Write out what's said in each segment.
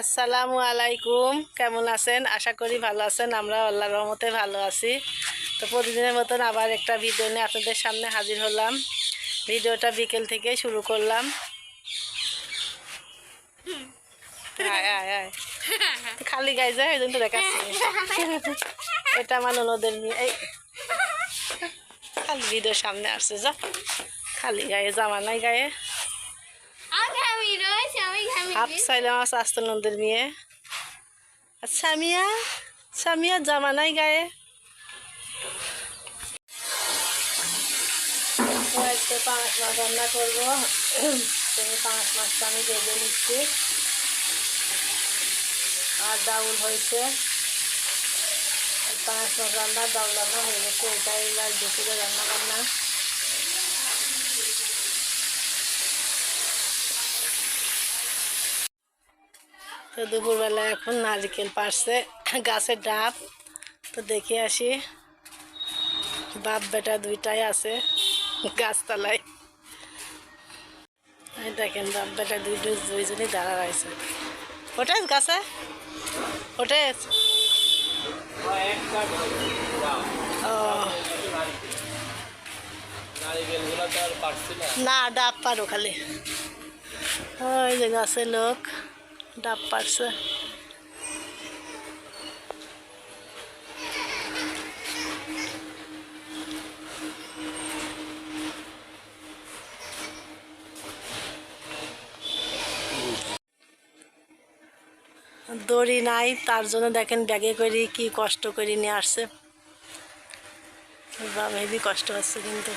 আসসালামু আলাইকুম। কেমন আছেন? আশা করি ভালো আছেন। আমরা আল্লাহর রহমতে ভালো আছি। তো প্রতিদিনের মতন আবার একটা ভিডিও নিয়ে আপনাদের সামনে হাজির হলাম। ভিডিওটা বিকেল থেকে শুরু করলাম। খালি গায়ে যায় ওই জন্য তো দেখাচ্ছি এটা আমার ননদের নিয়ে এই, খালি ভিডিওর সামনে আসছে, যা। খালি গায়ে জামা নাই গায়ে। রয়েছে আমি ঘামি হাফ সাইলাম আমার স্বাস্থ্য নন্দের মেয়ে আর সামিয়া সামিয়া জামা নাই গায়ে পাঁচ মাছ রান্না করব। পাঁচ মাছটা আমি ভেজে নিচ্ছি। আর ডাউল হয়েছে। পাঁচ মাছ রান্না, ডাউল রান্না হয়ে গেছে। এটাই দুপুরে রান্না বান্না। তো দুপুরবেলা এখন নারিকেল পারছে গাছের ডাব। তো দেখে আসি বাপ বেটা দুইটাই আছে গাছতলায়। দেখেন বাপ বেটা দুই দুই- দুইজনই দাঁড়া রয়েছে। ওটাই গাছে? ওটাই ও। নারিকেলগুলো তো আর পারছি না, ডাব পারো খালি। ওই যে গাছে লোক। ডাব পারছে। দড়ি নাই, তার জন্য দেখেন ব্যাগে করে কি কষ্ট করে নিয়ে আসছে। বাবা হেবি কষ্ট হচ্ছে কিন্তু।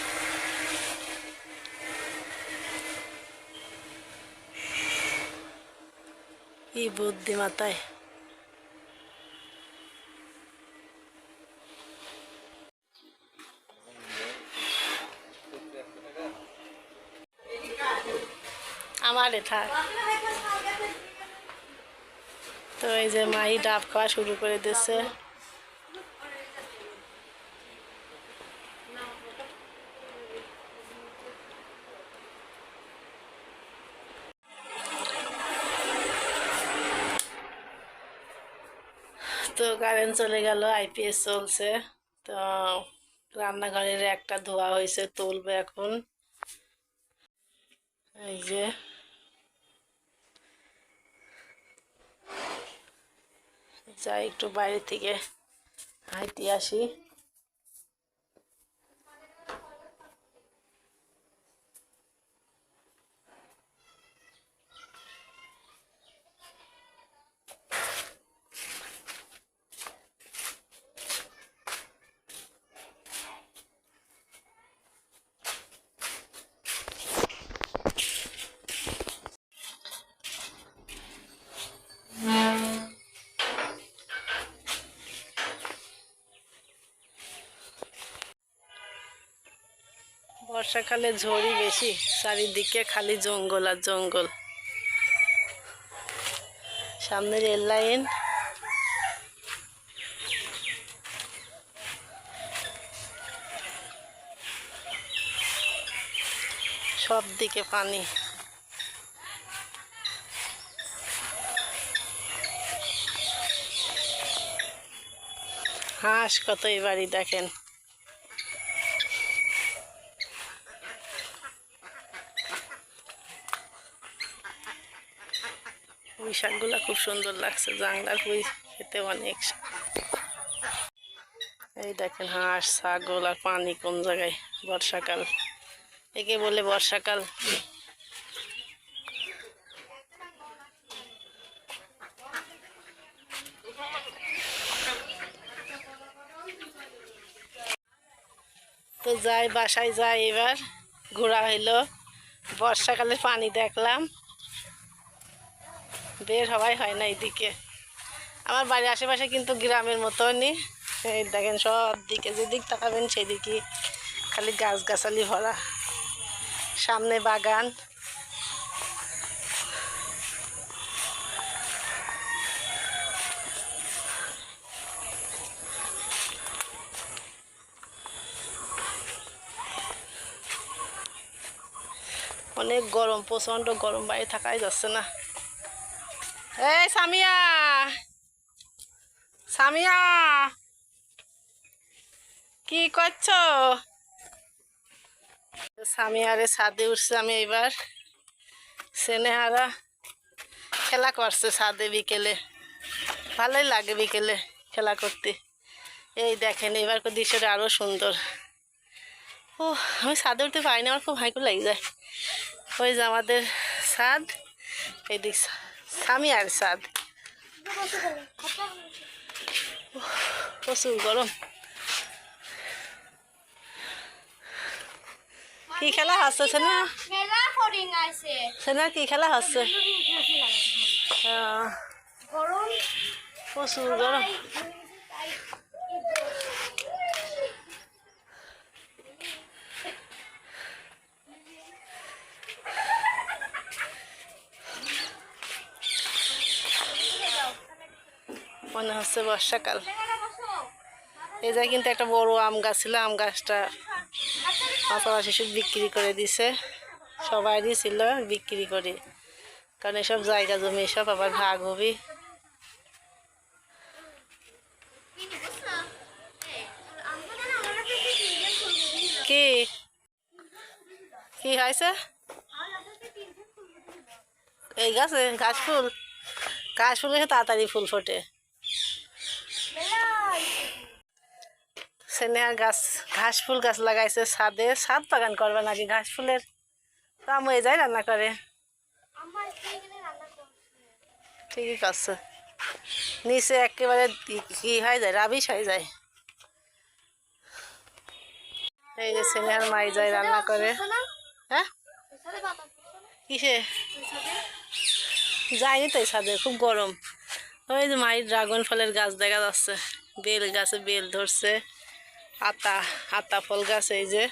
কি বুদ্ধি মাথায় আমার এটা তো এই যে মাই ডাব খাওয়া শুরু করে দিচ্ছে তো কারেন্ট চলে গেল আইপিএস চলছে। তো রান্নাঘরের একটা ধোয়া হয়েছে তুলবে এখন। এই যে। যাই, একটু বাইরে থেকে হাইতে আসি। বর্ষাকালে ঝড়ই বেশি, চারিদিকে খালি জঙ্গল আর জঙ্গল। সামনে রেল লাইন। সব দিকে পানি। হাঁস কত বাড়ি দেখেন। পুঁই শাকগুলো খুব সুন্দর লাগছে, জাংলার পুঁই খেতে অনেক এই দেখেন হাঁস, ছাগল আর পানি কোন জায়গায়? বর্ষাকাল। একে বলে বর্ষাকাল। তো যাই, বাসায় যাই এবার। ঘোরা হইল। বর্ষাকালে পানি দেখলাম। বের হওয়াই হয় না এদিকে। আমার বাড়ির আশেপাশে কিন্তু গ্রামের মতনই। এই দেখেন সব দিকে যেদিক তাকাবেন সেদিকে খালি গাছগাছালি ভরা। সামনে বাগান। অনেক গরম, প্রচণ্ড গরম বাইরে থাকাই যাচ্ছে না। এই সামিয়া। সামিয়া। কি করছ? সামিয়ারে সাদে উঠছে আমি এবার সেনেহারা খেলা করছে সাদে বিকেলে। ভালোই লাগে বিকেলে খেলা করতে। এই দেখেন এবার দৃশ্যটা আরও সুন্দর। ও আমি ছাদে উঠতে পারি না আমার খুব হাইকু লাগে যায়। ওই যে আমাদের ছাদ এদিক সামিয়ার ছাদ প্রচুর গরম। কি খেলা হচ্ছে সেনা? সেনা কি খেলা হচ্ছে প্রচুর গরম। মনে হচ্ছে বর্ষাকাল। এই জায়গায় কিন্তু একটা বড় আম গাছ ছিল, আম গাছটা পাশাপাশি সব বিক্রি করে দিছে। সবারই ছিল বিক্রি করে। কারণ এসব জায়গা জমি, এসব আবার ভাগ হবে কি? কি হয়েছে? এই গাছে ঘাস ফুল? ঘাস ফুল তাড়াতাড়ি ফুল ফোটে। সেনেহার গাছ, ঘাস ফুল গাছ লাগাইছে ছাদে। ছাদ বাগান করবে নাকি ঘাস ফুলের? কাম হয়ে যায় রান্না করে। ঠিকই করছে। নিচে একেবারে কি হয়ে যায়? রাবিশ হয়ে যায়। এই যে সেনেহার মাই যায় রান্না করে। হ্যাঁ? কিসে? যায়নি তো ছাদে, খুব গরম। ওই যে মায়ের ড্রাগন ফলের গাছ দেখা যাচ্ছে। বেল গাছে বেল ধরছে। আতা আতা ফল গাছ এই যে।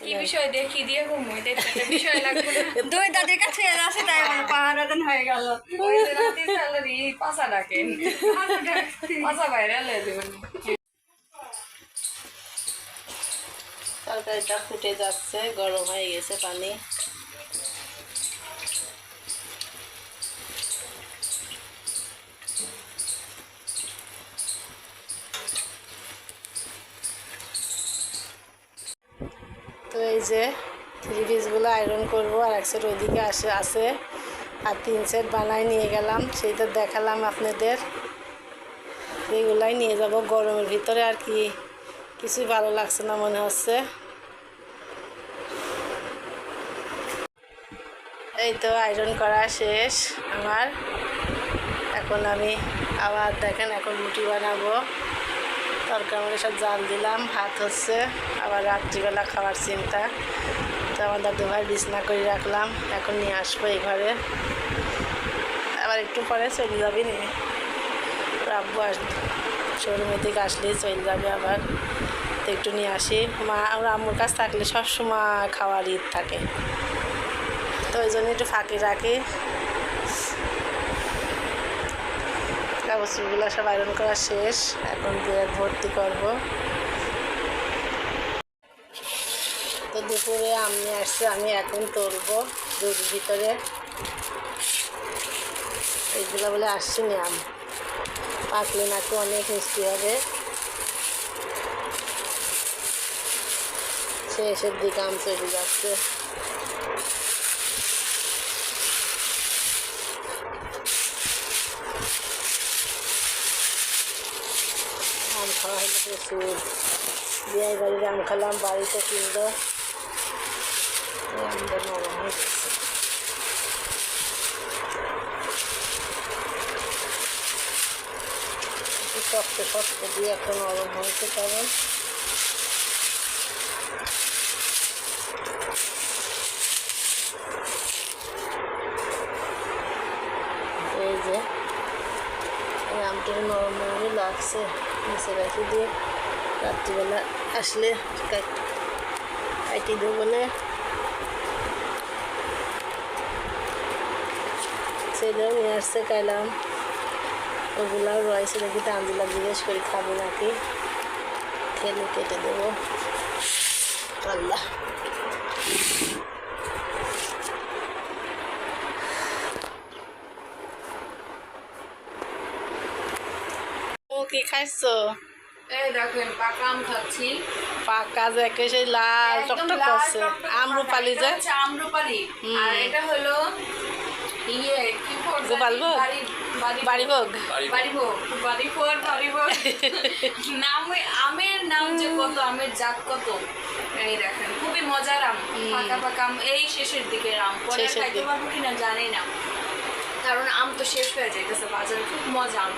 কি বিষয় দেখি দিয়ে ঘুমোই দেখতে বিষয় লাগবে দুই দাদির কাছে আসে তাই আমার পাহাড়া দিন হয়ে গেল। ওই যে রাতে স্যালারি পাশা ডাকেন। পাশা বাইরে দেবেন। তরকারিটা ফুটে যাচ্ছে গরম হয়ে গেছে পানি। তো এই যে থ্রি পিসগুলো আয়রন করব আর এক সেট ওইদিকে আসে, আছে। আর তিন সেট বানাই নিয়ে গেলাম, সেইটা দেখালাম আপনাদের। এইগুলাই নিয়ে যাব গরমের ভিতরে আর কি। কিছুই ভালো লাগছে না মনে হচ্ছে। এই তো আয়রন করা শেষ আমার। এখন আমি আবার দেখেন এখন রুটি বানাবো। তরকারি সব জাল দিলাম, ভাত হচ্ছে, আবার রাত্রিবেলা খাওয়ার চিন্তা। তো আমার দাদু ভাই বিছনা করে রাখলাম, এখন নিয়ে আসব এই ঘরে। আবার একটু পরে চলে যাবি নি। রাখব আসবে শোরুমে থেকে আসলেই চলে যাবে আবার। তো একটু নিয়ে আসি। মা আমার আম্মুর কাছ থাকলে সবসময় খাওয়ার ঈদ থাকে। তো ওই জন্য একটু ফাঁকি রাখি। কাগজগুলো সব আয়রন করা শেষ, এখন দিয়ে ভর্তি করব। তো দুপুরে আমি আসছে, আমি এখন তুলবো দুধ ভিতরে। এইগুলো বলে আসছি নি আম। পাকলে নাকি অনেক মিষ্টি হবে। শেষের দিকে আম চলে যাচ্ছে। আম খাওয়া হলো প্রচুর বিয়ে বাড়ির আম খেলাম বাড়িতে কিনলো এই আমটা নরম হয়ে গেছে একটু শক্ত শক্ত দিয়ে একটা নিচে রাখি দিয়ে রাত্রিবেলা আসলে কাটি দেবো বলে ছেলেও নিয়ে আসছে খাইলাম ওগুলাও রয়েছে দেখি, তানজিলা জিজ্ঞেস করি খাব নাকি। খেলে কেটে দেবো। আল্লাহ। খাইছো? এই দেখেন পাকা আম খাচ্ছি। পাকা যে সেই লাল টকটক করছে। আমরুপালি যে। আমরুপালি আর এটা হলো ইয়ে কি গোপালভোগ? বাড়ি বাড়ি বাড়িভোগ বাড়িভোগ বাড়িভোগ বাড়িভোগ নাম আমের নাম যে কত আমের জাত কত। এই দেখেন খুবই মজার আম। পাকা পাকা আম। এই শেষের দিকে আম। পরে খাইতে পারব কিনা জানি না। কারণ আম তো শেষ হয়ে যাইতেছে বাজারে। খুব মজা আম।